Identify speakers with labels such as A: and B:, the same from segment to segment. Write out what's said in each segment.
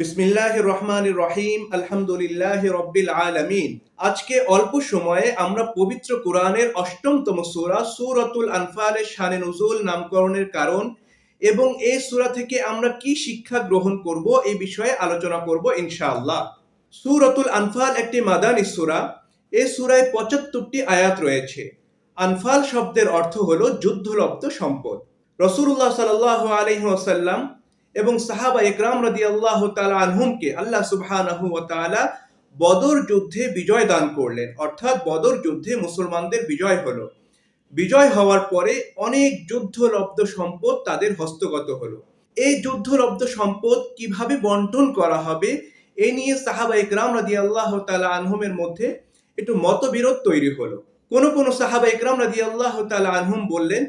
A: বিসমিল্লাহ রহমান রহিম, আলহামদুলিল্লাহ রব্বিল আলামিন। আজকে অল্প সময়ে আমরা পবিত্র কোরআনের অষ্টমতম সূরা, সূরাতুল আনফালের শানে নজুল নামকরণের কারণ এবং এই সূরা থেকে আমরা কি শিক্ষা গ্রহণ করব এই বিষয়ে আলোচনা করব ইনশাআল্লাহ। সূরাতুল আনফাল একটি মাদানী সুরা। এই সূরায় পঁচাত্তরটি আয়াত রয়েছে। আনফাল শব্দের অর্থ হলো যুদ্ধলব্ধ সম্পদ। রসুল্লাহ সাল্লাহ আলহি ওসাল্লাম এবং সাহাবা ইকরাম রাদি আল্লাহ তালা আনহুমকে আল্লাহ তাআলা বদর যুদ্ধে বিজয় দান করলেন। অর্থাৎ বদর যুদ্ধে মুসলমানদের বিজয় হলো। বিজয় হওয়ার পরে অনেক যুদ্ধলব্ধ সম্পদ তাদের হস্তগত হলো। এই যুদ্ধলব্ধ সম্পদ কীভাবে বন্টন করা হবে, এ নিয়ে সাহাবা ইকরাম রাদি আল্লাহ তালা আনহুমের মধ্যে একটু মতবিরোধ তৈরি হলো। কোন কোন সাহাবা ইকরাম রাদি আল্লাহ তালা আনহুম বললেন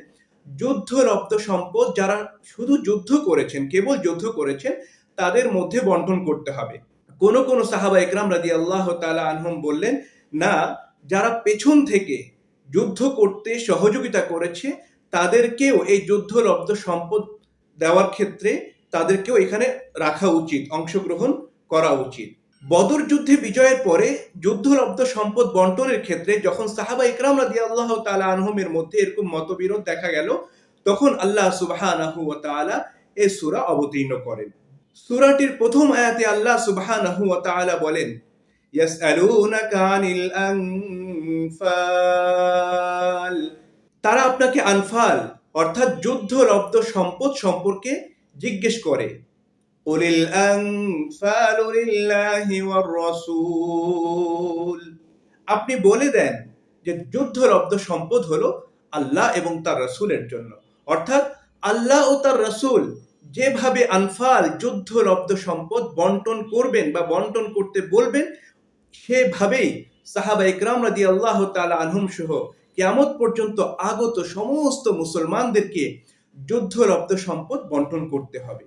A: যুদ্ধলব্ধ সম্পদ যারা শুধু যুদ্ধ করেছেন, কেবল যুদ্ধ করেছেন, তাদের মধ্যে বন্টন করতে হবে। কোন কোন সাহাবা ইকরাম রাদি আল্লাহ তালা আনহুম বললেন, না, যারা পেছন থেকে যুদ্ধ করতে সহযোগিতা করেছে, তাদেরকেও এই যুদ্ধলব্ধ সম্পদ দেওয়ার ক্ষেত্রে তাদেরকেও এখানে রাখা উচিত, অংশগ্রহণ করা উচিত। বদর যুদ্ধে বিজয়ের পরে যুদ্ধলব্ধ সম্পদ বন্টনের ক্ষেত্রে যখন সাহাবা ইকরাম রাদি আল্লাহ তালা আনহমের মধ্যে এরকম মতবিরোধ দেখা গেল, তখন আল্লাহ তাআলা এই সূরা অবতীর্ণ করেন। সুরাটির প্রথম আয়াতে আল্লাহ তাআলা বলেন তারা আপনাকে আনফাল, অর্থাৎ যুদ্ধলব্ধ সম্পদ সম্পর্কে জিজ্ঞেস করে। قل الأنفال لله والرسول আপনি বলে দেন যে যুদ্ধলব্ধ সম্পদ হলো আল্লাহ এবং তার রসুলের জন্য অর্থাৎ আল্লাহ ও তার রসুল যেভাবে আনফাল যুদ্ধলব্ধ সম্পদ বন্টন করবেন বা বন্টন করতে বলবেন সেভাবেই সাহাবা ইকরাম রাদি আল্লাহ তালা আনহুম সহ কেয়ামত পর্যন্ত আগত সমস্ত মুসলমানদেরকে যুদ্ধলব্ধ সম্পদ বন্টন করতে হবে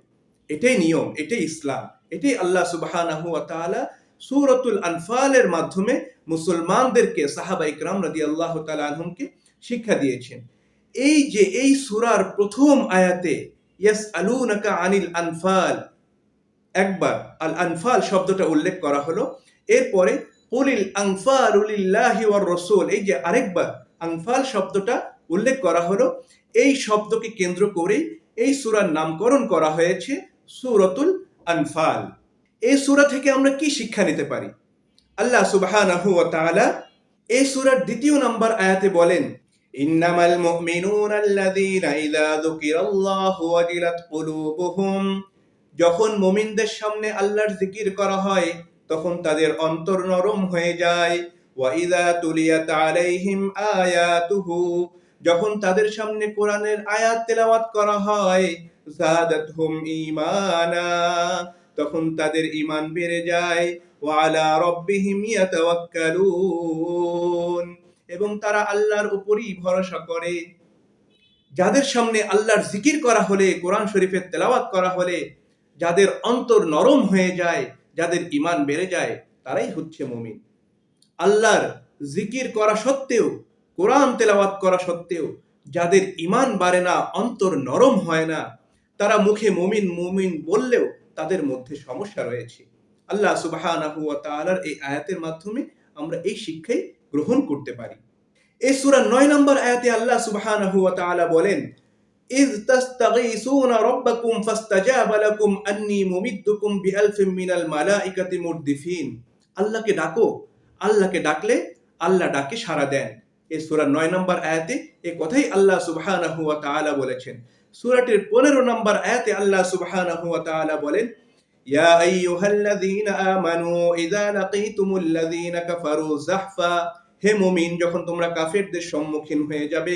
A: এটাই নিয়ম, এটাই ইসলাম। এটাই আল্লাহ সুবাহানাহু তাআলা সূরাতুল আনফালের মাধ্যমে মুসলমানদেরকে, সাহাবা ইকরাম রাদিয়াল্লাহু তাআলা আনহুমকে শিক্ষা দিয়েছেন। এই যে এই সুরার প্রথম আয়াতে ইয়াসআলুনাকা আনিল আনফাল, একবার আল আনফাল শব্দটা উল্লেখ করা হলো, এরপরে কুলিল আনফালু লিল্লাহি ওয়ার রাসূল, এই যে আরেকবার আনফাল শব্দটা উল্লেখ করা হলো, এই শব্দকে কেন্দ্র করেই এই সূরার নামকরণ করা হয়েছে। সূরাতুল আনফাল। এই সূরা থেকে আমরা কি শিক্ষা নিতে পারি? আল্লাহ সুবহানাহু ওয়া এই সূরার দ্বিতীয় নাম্বার আয়াতে বলেন, ইন্নামাল মুমিনুনা আল্লাযীনা ইযা যুকিরাল্লাহু ওয়াজিলাত কুলুবুহুম। যখন মুমিনদের সামনে আল্লাহর জিকির করা হয়, তখন তাদের অন্তর নরম হয়ে যায়। ওয়া ইযা তুলিয়াত আলাইহিম আয়াতুহু। যখন তাদের সামনে কোরআনের আয়াত তেলাওয়াত করা হয়, জাদাতহুম তখন তাদের ঈমান বেড়ে যায়, ওয়া আলা রাব্বিহিম ইয়াতাওয়াক্কালুন। এবং তারা আল্লাহর উপরই ভরসা করে। যাদের সামনে আল্লাহর জিকির করা হলে, কোরআন শরীফের তেলাওয়াত করা হলে, যাদের অন্তর নরম হয়ে যায়, যাদের ইমান বেড়ে যায়, তারাই হচ্ছে মুমিন। আল্লাহর জিকির করা সত্ত্বেও কোরআন তেলাওয়াত করা সত্ত্বেও যাদের ইমান বাড়ে না অন্তর নরম হয় না তারা মুখে মুমিন মুমিন বললেও তাদের মধ্যে সমস্যা রয়েছে আল্লাহ সুবহানাহু ওয়া তাআলার এই আয়াতের মাধ্যমে আমরা এই শিক্ষাই গ্রহণ করতে পারি এই সূরা 9 নম্বর আয়াতে আল্লাহ সুবহানাহু ওয়া তাআলা বলেন إذ تستغيثون ربكم فاستجاب لكم أني ممدكم بألف من الملائكة مردفين আল্লাহকে ডাকো আল্লাহকে ডাকলে আল্লাহ ডাকে সাড়া দেন এই সূরা নয় নম্বর আয়াতে এই কথাই আল্লাহ তাআলা বলেছেন। সূরাটির 15 নম্বর আয়াতে আল্লাহ তাআলা বলেন, ইযা লাকীতুমুল্লাযীনা কাফারু যাহফা হে মুমিন, যখন তোমরা কাফেরদের সম্মুখীন হয়ে যাবে,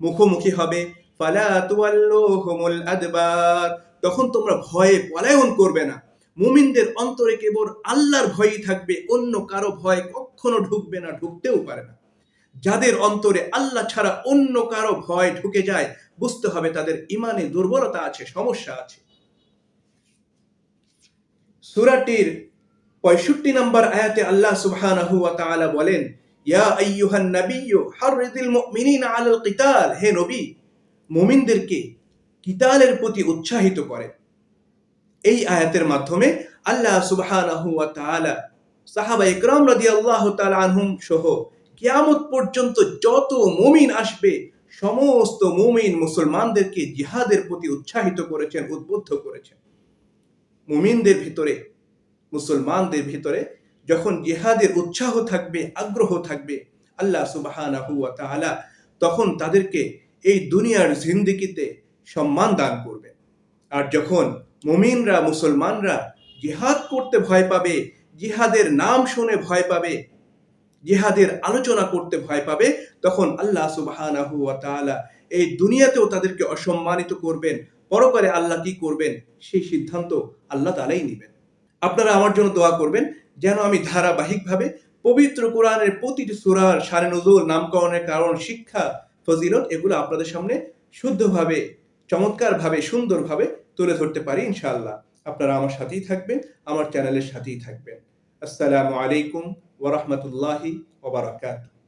A: মুখোমুখি হবে, ফালা তুওয়াল্লুহুমুল আদবার, তখন তোমরা ভয়ে পলায়ন করবে না। মুমিনদের অন্তরে কেবল আল্লাহর ভয়ই থাকবে, অন্য কারও ভয় কখনো ঢুকবে না, ঢুকতেও পারে না। যাদের অন্তরে আল্লাহ ছাড়া অন্য কারও ভয় ঢুকে যায়, বুঝতে হবে তাদের ইমানে দুর্বলতা আছে, সমস্যা আছে। সুরাটির পঁয়ষট্টি নম্বর আয়াতে আল্লাহ তাআলা বলেন, ইয়া আইয়ুহান কিতাল হে নবী, মুমিনদেরকে কিতালের প্রতি উৎসাহিত করেন এই আয়াতের মাধ্যমে আল্লাহ সুবহানাহু সাহাবা ইকরাম রাদিয়াল্লাহু তাআলা আনহুম সহ কিয়ামত পর্যন্ত যত মুমিন আসবে, সমস্ত মুমিন মুসলমানদেরকে জিহাদের প্রতি উৎসাহিত করেছেন, উদ্বুদ্ধ করেছেন। মুমিনদের ভিতরে, মুসলমানদের ভিতরে যখন জিহাদের উৎসাহ থাকবে, আগ্রহ থাকবে, আল্লাহ তাআলা তখন তাদেরকে এই দুনিয়ার জিন্দিগিতে সম্মান দান করবে। আর যখন মুমিনরা, মুসলমানরা জিহাদ করতে ভয় পাবে, জিহাদের নাম শুনে ভয় পাবে জিহাদের আলোচনা করতে ভয় পাবে, তখন আল্লাহ তাআলা এই দুনিয়াতেও তাদেরকে অসম্মানিত করবেন। পরকালে আল্লাহ কি করবেন? সেই সিদ্ধান্ত আল্লাহ তালাই নেবেন। আপনারা আমার জন্য দোয়া করবেন, যেন আমি ধারাবাহিকভাবে পবিত্র কোরআনের প্রতিটি সূরার সারে নজুল নামকরণের কারণ, শিক্ষা, ফজিলত এগুলো আপনাদের সামনে শুদ্ধভাবে, চমৎকারভাবে, সুন্দরভাবে তুলে ধরতে পারি ইনশাআল্লাহ। আপনারা আমার সাথেই থাকবেন, আমার চ্যানেলের সাথেই থাকবেন। আসসালামু আলাইকুম ওয়া রাহমাতুল্লাহি ওয়া বারাকাতুহু